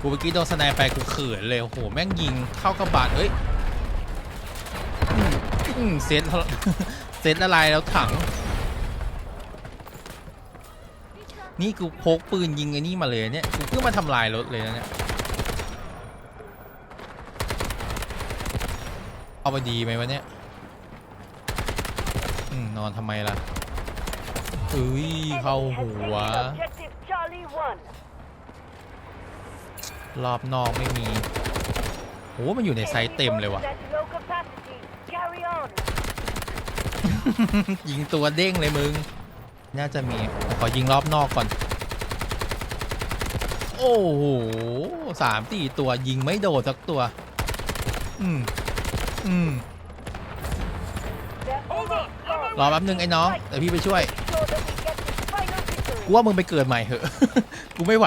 กูเมื่อกี้โดนสไนไปกูเขินเลยโอ้โหแม่งยิงเข้ากระบาดเอ้ยเซตเซตอะไรแล้วถัง นี่กูพกปืนยิงไอ้นี่มาเลยเนี่ยกูเพิ่งมาทำลายรถเลยนะเนี่ยเอาไปดีไหมวะเนี่ยอนอนทำไมล่ะเอ้ยเข้าหัว รอบนอกไม่มีโหมันอยู่ในไซส์เต็มเลยว่ะ Enemy forces at low capacity. Carry on. ยิงตัวเด้งเลยมึง น่าจะมี ขอยิงรอบนอกก่อน โอ้โหสามตีตัวยิงไม่โดดสักตัว อืม อืม They're almost gone. รอแป๊บนึงไอ้น้อง เดี๋ยวพี่ไปช่วย Sure that we get this final victory. กูว่ามึงไปเกิดใหม่เหอะ กูไม่ไหว